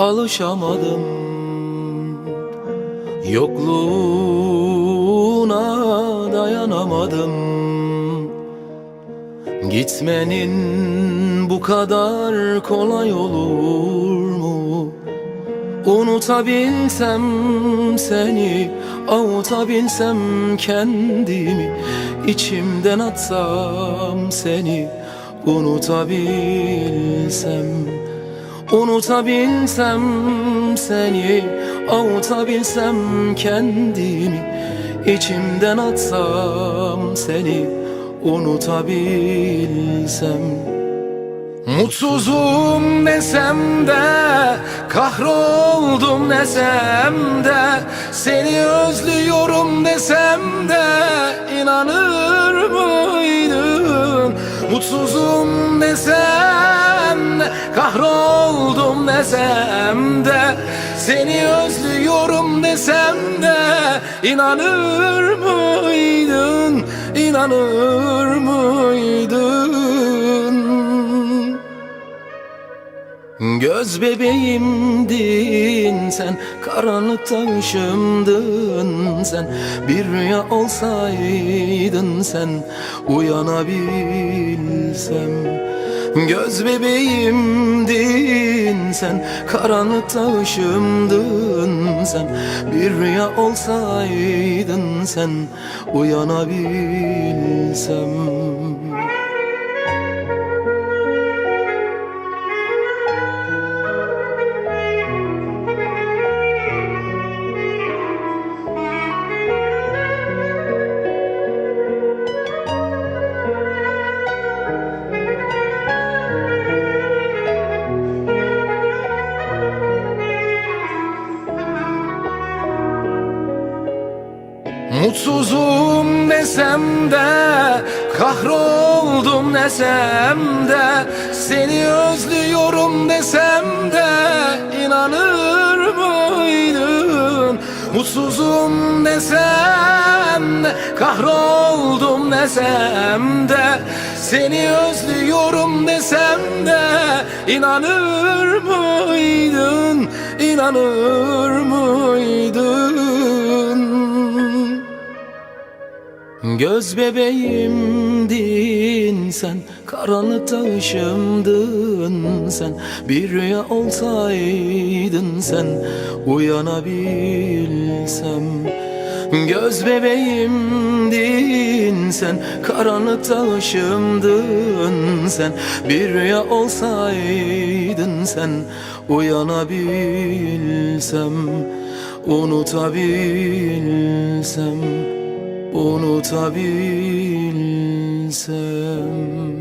alışamadım Yokluğuna dayanamadım Gitmenin bu kadar kolay olur mu? Unutabilsem seni Avutabilsem kendimi içimden atsam seni Unutabilsem Unutabilsem seni Avutabilsem kendimi içimden atsam seni Unutabilsem Mutsuzum desem de Kahroldum desem de Seni özlüyorum desem de inanır mıydın? Mutsuzum desem de Kahroldum desem de Seni özlüyorum desem de inanır mıydın? İnanır mıydın? Göz bebeğimdin sen Karanlıkta ışımdın sen Bir rüya olsaydın sen Uyanabilsem Göz bebeğimdin sen Karanlıkta ışımdın sen. Bir rüya olsaydın sen Uyanabilsem Mutsuzum desem de Kahroldum desem de Seni özlüyorum desem de inanır mıydın? Mutsuzum desem de Kahroldum desem de Seni özlüyorum desem de inanır mıydın? İnanır mıydın? Göz bebeğimdin sen Karanlıkta ışımdın sen. Bir rüya olsaydın sen Uyanabilsem. Göz bebeğimdin sen Karanlıkta ışımdın sen. Bir rüya olsaydın sen Uyanabilsem. Unutabilsem unutabilsem